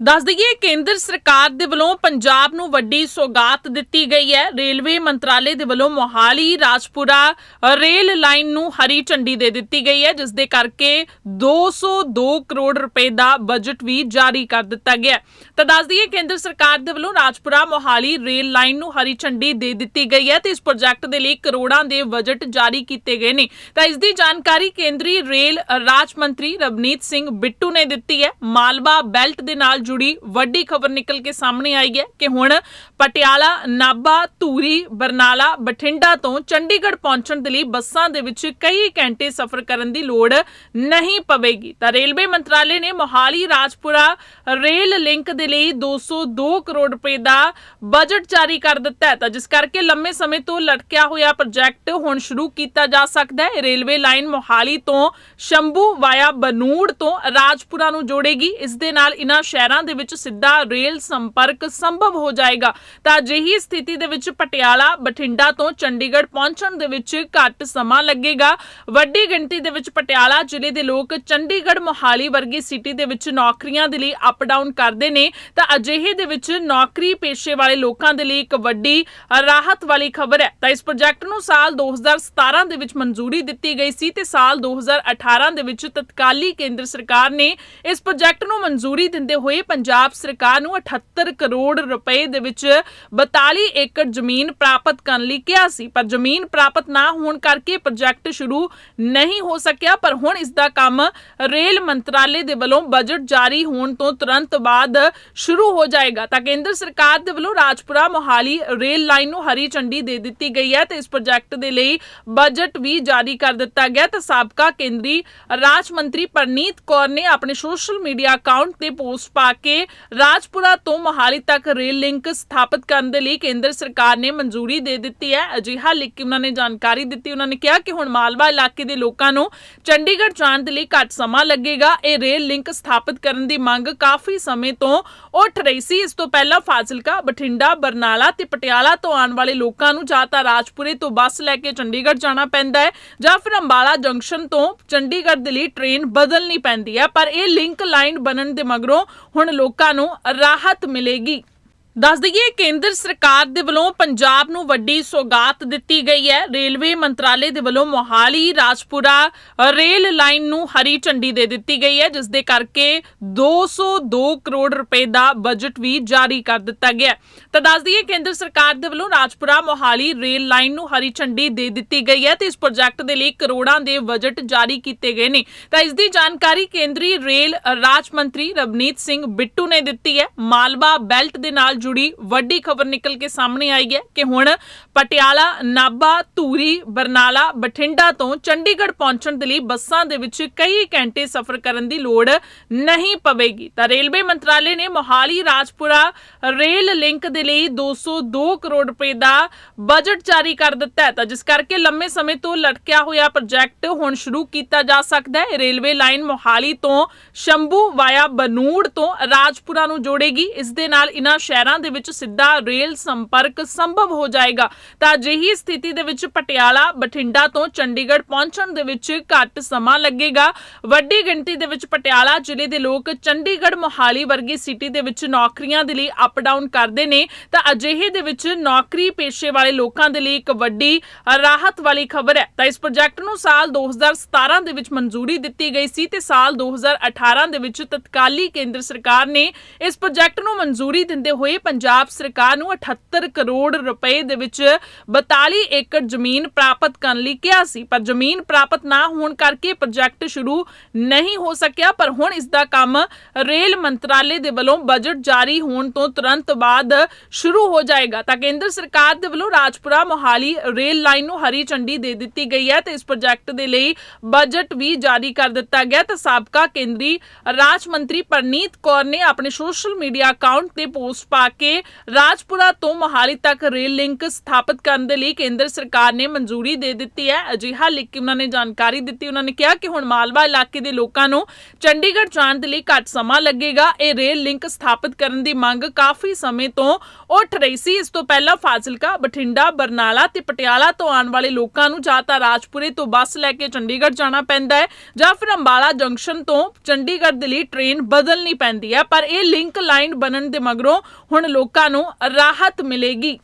ਦੱਸ ਦਈਏ, ਕੇਂਦਰ ਸਰਕਾਰ ਦੇ ਵੱਲੋਂ ਪੰਜਾਬ ਨੂੰ ਵੱਡੀ ਸੌਗਾਤ ਦਿੱਤੀ ਗਈ ਹੈ। ਰੇਲਵੇ ਮੰਤਰਾਲੇ ਦੇ ਵੱਲੋਂ ਮੋਹਾਲੀ, ਰਾਜਪੁਰਾ ਰੇਲ ਲਾਈਨ ਨੂੰ ਹਰੀ ਝੰਡੀ ਦੇ ਦਿੱਤੀ ਗਈ ਹੈ, ਜਿਸ ਦੇ ਕਰਕੇ 202 ਕਰੋੜ ਰੁਪਏ ਦਾ ਬਜਟ ਵੀ ਜਾਰੀ ਕਰ ਦਿੱਤਾ ਗਿਆ ਹੈ। ਤਾਂ ਦੱਸ ਦਈਏ, ਕੇਂਦਰ ਸਰਕਾਰ ਦੇ ਵੱਲੋਂ ਰਾਜਪੁਰਾ, ਮੋਹਾਲੀ ਰੇਲ ਲਾਈਨ ਨੂੰ ਹਰੀ ਝੰਡੀ ਦੇ ਦਿੱਤੀ ਗਈ ਹੈ ਤੇ ਇਸ ਪ੍ਰੋਜੈਕਟ ਦੇ ਲਈ ਕਰੋੜਾਂ ਦੇ ਬਜਟ ਜਾਰੀ ਕੀਤੇ ਗਏ ਨੇ। ਤਾਂ ਇਸ ਦੀ ਜਾਣਕਾਰੀ ਕੇਂਦਰੀ ਰੇਲ ਰਾਜ ਮੰਤਰੀ ਰਵਨੀਤ ਸਿੰਘ ਬਿੱਟੂ ਨੇ ਦਿੱਤੀ ਹੈ। ਮਾਲਵਾ ਬੈਲਟ ਦੇ ਨਾਲ ਜੁੜੀ ਵੱਡੀ ਖਬਰ ਨਿਕਲ ਕੇ ਸਾਹਮਣੇ ਆਈ ਹੈ ਕਿ ਹੁਣ ਪਟਿਆਲਾ, ਨਾਭਾ, ਧੂਰੀ, ਬਰਨਾਲਾ, ਬਠਿੰਡਾ ਤੋਂ ਚੰਡੀਗੜ੍ਹ ਪਹੁੰਚਣ ਦੇ ਲਈ ਬੱਸਾਂ ਦੇ ਵਿੱਚ ਕਈ ਘੰਟੇ ਸਫ਼ਰ ਕਰਨ ਦੀ ਲੋੜ ਨਹੀਂ ਪਵੇਗੀ। ਤਾਂ ਰੇਲਵੇ ਮੰਤਰਾਲੇ ਨੇ ਮੋਹਾਲੀ, ਰਾਜਪੁਰਾ ਰੇਲ ਲਿੰਕ ਦੇ ਲਈ 202 ਕਰੋੜ ਰੁਪਏ ਦਾ ਬਜਟ ਜਾਰੀ ਕਰ ਦਿੱਤਾ ਹੈ। ਤਾਂ ਜਿਸ ਕਰਕੇ ਲੰਮੇ ਸਮੇਂ ਤੋਂ ਲਟਕਿਆ ਹੋਇਆ ਪ੍ਰੋਜੈਕਟ ਹੁਣ ਸ਼ੁਰੂ ਕੀਤਾ ਜਾ ਸਕਦਾ ਹੈ। ਰੇਲਵੇ ਲਾਈਨ ਮੋਹਾਲੀ ਤੋਂ ਸ਼ੰਭੂ ਵਾਇਆ ਬਨੂੜ ਤੋਂ ਰਾਜਪੁਰਾ ਨੂੰ ਜੋੜੇਗੀ। ਇਸ ਦੇ ਨਾਲ ਇਨ੍ਹਾਂ ਸ਼ਹਿਰਾਂ ਦੇ ਵਿੱਚ ਸਿੱਧਾ ਰੇਲ ਸੰਪਰਕ ਸੰਭਵ ਹੋ ਜਾਏਗਾ, ਤਾਂ ਅਜਿਹੀ ਸਥਿਤੀ ਦੇ ਵਿੱਚ ਪਟਿਆਲਾ, ਬਠਿੰਡਾ ਤੋਂ ਚੰਡੀਗੜ੍ਹ ਪਹੁੰਚਣ ਦੇ ਵਿੱਚ ਘੱਟ ਸਮਾਂ ਲੱਗੇਗਾ। ਵੱਡੀ ਗਿਣਤੀ ਦੇ ਵਿੱਚ ਪਟਿਆਲਾ ਜ਼ਿਲ੍ਹੇ ਦੇ ਲੋਕ ਚੰਡੀਗੜ੍ਹ ਮੋਹਾਲੀ ਵਰਗੀ ਸਿਟੀ ਦੇ ਵਿੱਚ ਨੌਕਰੀਆਂ ਦੇ ਲਈ ਅਪ ਡਾਊਨ ਕਰਦੇ ਨੇ, ਤਾਂ ਅਜਿਹੇ ਦੇ ਵਿੱਚ ਨੌਕਰੀ ਪੇਸ਼ੇ ਵਾਲੇ ਲੋਕਾਂ ਦੇ ਲਈ ਇੱਕ ਵੱਡੀ ਰਾਹਤ ਵਾਲੀ ਖਬਰ ਹੈ। ਤਾਂ ਇਸ ਪ੍ਰੋਜੈਕਟ ਨੂੰ ਸਾਲ 2017 ਦੇ ਵਿੱਚ ਮਨਜ਼ੂਰੀ ਦਿੱਤੀ ਗਈ ਸੀ ਤੇ ਸਾਲ 2018 ਦੇ ਵਿੱਚ ਤਤਕਾਲੀ ਕੇਂਦਰ ਸਰਕਾਰ ਨੇ ਇਸ ਪ੍ਰੋਜੈਕਟ ਨੂੰ ਮਨਜ਼ੂਰੀ ਦਿੰਦੇ ਹੋਏ ਪੰਜਾਬ ਸਰਕਾਰ ਨੂੰ 78 ਕਰੋੜ ਰੁਪਏ ਦੇ ਵਿੱਚ 42 ਏਕੜ ਜ਼ਮੀਨ ਪ੍ਰਾਪਤ ਕਰਨ ਲਈ ਕਿਹਾ ਸੀ। ਪਰ ਜ਼ਮੀਨ ਪ੍ਰਾਪਤ ਨਾ ਹੋਣ ਕਰਕੇ ਪ੍ਰੋਜੈਕਟ ਸ਼ੁਰੂ ਨਹੀਂ ਹੋ ਸਕਿਆ। ਪਰ ਹੁਣ ਇਸ ਦਾ ਕੰਮ ਰੇਲ ਮੰਤਰਾਲੇ ਦੇ ਵੱਲੋਂ ਬਜਟ ਜਾਰੀ ਹੋਣ ਤੋਂ ਤੁਰੰਤ ਬਾਅਦ ਸ਼ੁਰੂ ਹੋ ਜਾਏਗਾ। ਤਾਂ ਕੇਂਦਰ ਸਰਕਾਰ ਦੇ ਵੱਲੋਂ ਰਾਜਪੁਰਾ ਮੋਹਾਲੀ ਰੇਲ ਲਾਈਨ ਨੂੰ ਹਰੀ ਝੰਡੀ ਦੇ ਦਿੱਤੀ ਗਈ ਹੈ ਤੇ ਇਸ ਪ੍ਰੋਜੈਕਟ ਦੇ ਲਈ ਬਜਟ ਵੀ ਜਾਰੀ ਕਰ ਦਿੱਤਾ ਗਿਆ। ਤਾਂ ਸਾਬਕਾ ਕੇਂਦਰੀ ਰਾਜ ਮੰਤਰੀ ਪਰਨੀਤ ਕੌਰ ਨੇ ਆਪਣੇ ਸੋਸ਼ਲ ਮੀਡੀਆ ਅਕਾਊਂਟ ਤੇ ਪੋਸਟ ਪਾ ਕੇ ਰਾਜਪੁਰਾ ਤੋਂ ਮੋਹਾਲੀ ਤੱਕ ਰੇਲ ਲਿੰਕ ਸਥਾਪਿਤ ਕਰਨ ਦੇ ਲਈ ਕੇਂਦਰ ਸਰਕਾਰ ਨੇ ਮਨਜ਼ੂਰੀ ਦੇ ਦਿੱਤੀ ਹੈ। ਅਜਿਹਾ ਲਿਖ ਕੇ ਉਹਨਾਂ ਨੇ ਜਾਣਕਾਰੀ ਦਿੱਤੀ। ਉਹਨਾਂ ਨੇ ਕਿਹਾ ਕਿ ਹੁਣ ਮਾਲਵਾ ਇਲਾਕੇ ਦੇ ਲੋਕਾਂ ਨੂੰ ਚੰਡੀਗੜ੍ਹ ਜਾਣ ਦੇ ਲਈ ਘੱਟ ਸਮਾਂ ਲੱਗੇਗਾ। ਇਹ ਰੇਲ ਲਿੰਕ ਸਥਾਪਿਤ ਕਰਨ ਦੀ ਮੰਗ ਕਾਫੀ ਸਮੇਂ ਤੋਂ ਉੱਠ ਰਹੀ ਸੀ। ਇਸ ਤੋਂ ਪਹਿਲਾਂ ਫਾਜ਼ਿਲਕਾ, ਬਠਿੰਡਾ, ਬਰਨਾਲਾ ਤੇ ਪਟਿਆਲਾ ਤੋਂ ਆਉਣ ਵਾਲੇ ਲੋਕਾਂ ਨੂੰ ਜਾਂ ਤਾਂ ਰਾਜਪੁਰੇ ਤੋਂ ਬੱਸ ਲੈ ਕੇ ਚੰਡੀਗੜ੍ਹ ਜਾਣਾ ਪੈਂਦਾ ਹੈ ਜਾਂ ਫਿਰ ਅੰਬਾਲਾ ਜੰਕਸ਼ਨ ਤੋਂ ਚੰਡੀਗੜ੍ਹ ਦੇ ਲਈ ਟ੍ਰੇਨ ਬਦਲਣੀ ਪੈਂਦੀ ਹੈ। ਪਰ ਇਹ ਲਿੰਕ ਲਾਈਨ ਬਣਨ ਦੇ ਮਗਰੋਂ ਹੁਣ ਲੋਕਾਂ ਨੂੰ ਰਾਹਤ ਮਿਲੇਗੀ। ਦੱਸ ਦਈਏ, ਕੇਂਦਰ ਸਰਕਾਰ ਦੇ ਵੱਲੋਂ ਪੰਜਾਬ ਨੂੰ ਵੱਡੀ ਸੌਗਾਤ ਦਿੱਤੀ ਗਈ ਹੈ। ਰੇਲਵੇ ਮੰਤਰਾਲੇ ਦੇ ਵੱਲੋਂ ਮੋਹਾਲੀ, ਰਾਜਪੁਰਾ ਰੇਲ ਲਾਈਨ ਨੂੰ ਹਰੀ ਝੰਡੀ ਦੇ ਦਿੱਤੀ ਗਈ ਹੈ, ਜਿਸ ਦੇ ਕਰਕੇ 202 ਕਰੋੜ ਰੁਪਏ ਦਾ ਬਜਟ ਵੀ ਜਾਰੀ ਕਰ ਦਿੱਤਾ ਗਿਆ ਤਾਂ ਦੱਸ ਦਈਏ, ਕੇਂਦਰ ਸਰਕਾਰ ਦੇ ਵੱਲੋਂ ਰਾਜਪੁਰਾ, ਮੋਹਾਲੀ ਰੇਲ ਲਾਈਨ ਨੂੰ ਹਰੀ ਝੰਡੀ ਦੇ ਦਿੱਤੀ ਗਈ ਹੈ ਤੇ ਇਸ ਪ੍ਰੋਜੈਕਟ ਦੇ ਲਈ ਕਰੋੜਾਂ ਦੇ ਬਜਟ ਜਾਰੀ ਕੀਤੇ ਗਏ ਨੇ। ਤਾਂ ਇਸ ਦੀ ਜਾਣਕਾਰੀ ਕੇਂਦਰੀ ਰੇਲ ਰਾਜ ਮੰਤਰੀ ਰਵਨੀਤ ਸਿੰਘ ਬਿੱਟੂ ਨੇ ਦਿੱਤੀ ਹੈ। ਮਾਲਵਾ ਬੈਲਟ ਦੇ ਨਾਲ ਜੁੜੀ ਵੱਡੀ ਖਬਰ ਨਿਕਲ ਕੇ ਸਾਹਮਣੇ ਆਈ ਹੈ ਕਿ ਹੁਣ ਪਟਿਆਲਾ, ਨਾਭਾ, ਧੂਰੀ, ਬਰਨਾਲਾ, ਬਠਿੰਡਾ ਤੋਂ ਚੰਡੀਗੜ੍ਹ ਪਹੁੰਚਣ ਦੇ ਲਈ ਬੱਸਾਂ ਦੇ ਵਿੱਚ ਕਈ ਘੰਟੇ ਸਫ਼ਰ ਕਰਨ ਦੀ ਲੋੜ ਨਹੀਂ ਪਵੇਗੀ। ਤਾਂ ਰੇਲਵੇ ਮੰਤਰਾਲੇ ਨੇ ਮੋਹਾਲੀ, ਰਾਜਪੁਰਾ ਰੇਲ ਲਿੰਕ ਦੇ ਲਈ 202 ਕਰੋੜ ਰੁਪਏ ਦਾ ਬਜਟ ਜਾਰੀ ਕਰ ਦਿੱਤਾ ਹੈ। ਤਾਂ ਜਿਸ ਕਰਕੇ ਲੰਮੇ ਸਮੇਂ ਤੋਂ ਲਟਕਿਆ ਹੋਇਆ ਪ੍ਰੋਜੈਕਟ ਹੁਣ ਸ਼ੁਰੂ ਕੀਤਾ ਜਾ ਸਕਦਾ ਹੈ। ਰੇਲਵੇ ਲਾਈਨ ਮੋਹਾਲੀ ਤੋਂ ਸ਼ੰਭੂ ਵਾਇਆ ਬਨੂੜ ਤੋਂ ਰਾਜਪੁਰਾ ਨੂੰ ਜੋੜੇਗੀ। ਇਸ ਦੇ ਨਾਲ ਇਹਨਾਂ ਸ਼ਹਿਰਾਂ ਸ਼ਹਿਰਾਂ ਦੇ ਵਿੱਚ ਸਿੱਧਾ ਰੇਲ ਸੰਪਰਕ ਸੰਭਵ ਹੋ ਜਾਏਗਾ। ਤਾਂ ਅਜਿਹੀ ਸਥਿਤੀ ਦੇ ਵਿੱਚ ਪਟਿਆਲਾ, ਬਠਿੰਡਾ ਤੋਂ ਚੰਡੀਗੜ੍ਹ ਪਹੁੰਚਣ ਦੇ ਵਿੱਚ ਘੱਟ ਸਮਾਂ ਲੱਗੇਗਾ। ਵੱਡੀ ਗਿਣਤੀ ਦੇ ਵਿੱਚ ਪਟਿਆਲਾ ਜ਼ਿਲ੍ਹੇ ਦੇ ਲੋਕ ਚੰਡੀਗੜ੍ਹ ਮੋਹਾਲੀ ਵਰਗੀ ਸਿਟੀ ਦੇ ਵਿੱਚ ਨੌਕਰੀਆਂ ਦੇ ਲਈ ਅਪ ਡਾਊਨ ਕਰਦੇ ਨੇ। ਤਾਂ ਅਜਿਹੇ ਦੇ ਵਿੱਚ ਨੌਕਰੀ ਪੇਸ਼ੇ ਵਾਲੇ ਲੋਕਾਂ ਦੇ ਲਈ ਇੱਕ ਵੱਡੀ ਰਾਹਤ ਵਾਲੀ ਖਬਰ ਹੈ। ਤਾਂ ਇਸ ਪ੍ਰੋਜੈਕਟ ਨੂੰ ਸਾਲ 2017 ਦੇ ਵਿੱਚ ਮਨਜ਼ੂਰੀ ਦਿੱਤੀ ਗਈ ਸੀ ਤੇ ਸਾਲ 2018 ਦੇ ਵਿੱਚ ਤਤਕਾਲੀ ਕੇਂਦਰ ਸਰਕਾਰ ਨੇ ਇਸ ਪ੍ਰੋਜੈਕਟ ਨੂੰ ਮਨਜ਼ੂਰੀ ਦਿੰਦੇ ਹੋਏ ਪੰਜਾਬ ਸਰਕਾਰ ਨੂੰ 78 ਕਰੋੜ ਰੁਪਏ ਦੇ ਵਿੱਚ 42 ਏਕੜ ਜ਼ਮੀਨ ਪ੍ਰਾਪਤ ਕਰਨ ਲਈ ਕਿਹਾ ਸੀ, ਪਰ ਜ਼ਮੀਨ ਪ੍ਰਾਪਤ ਨਾ ਹੋਣ ਕਰਕੇ ਪ੍ਰੋਜੈਕਟ ਸ਼ੁਰੂ ਨਹੀਂ ਹੋ ਸਕਿਆ, ਪਰ ਹੁਣ ਇਸ ਦਾ ਕੰਮ ਰੇਲ ਮੰਤਰਾਲੇ ਦੇ ਵੱਲੋਂ ਬਜਟ ਜਾਰੀ ਹੋਣ ਤੋਂ ਤੁਰੰਤ ਬਾਅਦ ਸ਼ੁਰੂ ਹੋ ਜਾਏਗਾ। ਤਾਂ ਕੇਂਦਰ ਸਰਕਾਰ ਦੇ ਵੱਲੋਂ ਰਾਜਪੁਰਾ ਮੋਹਾਲੀ ਰੇਲ ਲਾਈਨ ਨੂੰ ਹਰੀ ਝੰਡੀ ਦੇ ਦਿੱਤੀ ਗਈ ਹੈ ਤੇ ਇਸ ਪ੍ਰੋਜੈਕਟ ਦੇ ਲਈ ਬਜਟ ਵੀ ਜਾਰੀ ਕਰ ਦਿੱਤਾ ਗਿਆ ਤਾਂ ਸਾਬਕਾ ਕੇਂਦਰੀ ਰਾਜ ਮੰਤਰੀ ਪਰਨੀਤ ਕੌਰ ਨੇ ਆਪਣੇ ਸੋਸ਼ਲ ਮੀਡੀਆ ਅਕਾਊਂਟ ਤੇ ਪੋਸਟ ਪਾ ਕੇ ਰਾਜਪੁਰਾ ਤੋਂ ਮੋਹਾਲੀ ਤੱਕ ਰੇਲ ਲਿੰਕ ਸਥਾਪਿਤ ਕਰਨ ਦੇ ਲਈ ਕੇਂਦਰ ਸਰਕਾਰ ਨੇ ਮਨਜ਼ੂਰੀ ਦੇ ਦਿੱਤੀ ਹੈ। ਅਜਿਹਾ ਲਿਖ ਕੇ ਉਹਨਾਂ ਨੇ ਜਾਣਕਾਰੀ ਦਿੱਤੀ। ਉਹਨਾਂ ਨੇ ਕਿਹਾ ਕਿ ਹੁਣ ਮਾਲਵਾ ਇਲਾਕੇ ਦੇ ਲੋਕਾਂ ਨੂੰ ਚੰਡੀਗੜ੍ਹ ਜਾਣ ਦੇ ਲਈ ਘੱਟ ਸਮਾਂ ਲੱਗੇਗਾ। ਇਹ ਰੇਲ ਲਿੰਕ ਸਥਾਪਿਤ ਕਰਨ ਦੀ ਮੰਗ ਕਾਫੀ ਸਮੇਂ ਤੋਂ ਉੱਠ ਰਹੀ ਸੀ। ਇਸ ਤੋਂ ਪਹਿਲਾਂ ਫਾਜ਼ਿਲਕਾ, ਬਠਿੰਡਾ, ਬਰਨਾਲਾ ਤੇ ਪਟਿਆਲਾ ਤੋਂ ਆਉਣ ਵਾਲੇ ਲੋਕਾਂ ਨੂੰ ਜਾਂ ਤਾਂ ਰਾਜਪੁਰੇ ਤੋਂ ਬੱਸ ਲੈ ਕੇ ਚੰਡੀਗੜ੍ਹ ਜਾਣਾ ਪੈਂਦਾ ਹੈ ਜਾਂ ਫਿਰ ਅੰਬਾਲਾ ਜੰਕਸ਼ਨ ਤੋਂ ਚੰਡੀਗੜ੍ਹ ਦੇ ਲਈ ਟ੍ਰੇਨ ਬਦਲਣੀ ਪੈਂਦੀ ਹੈ। ਪਰ ਇਹ ਲਿੰਕ ਲਾਈਨ ਬਣਨ ਦੇ ਮਗਰੋਂ ਹੁਣ ਲੋਕਾਂ ਨੂੰ ਰਾਹਤ ਮਿਲੇਗੀ।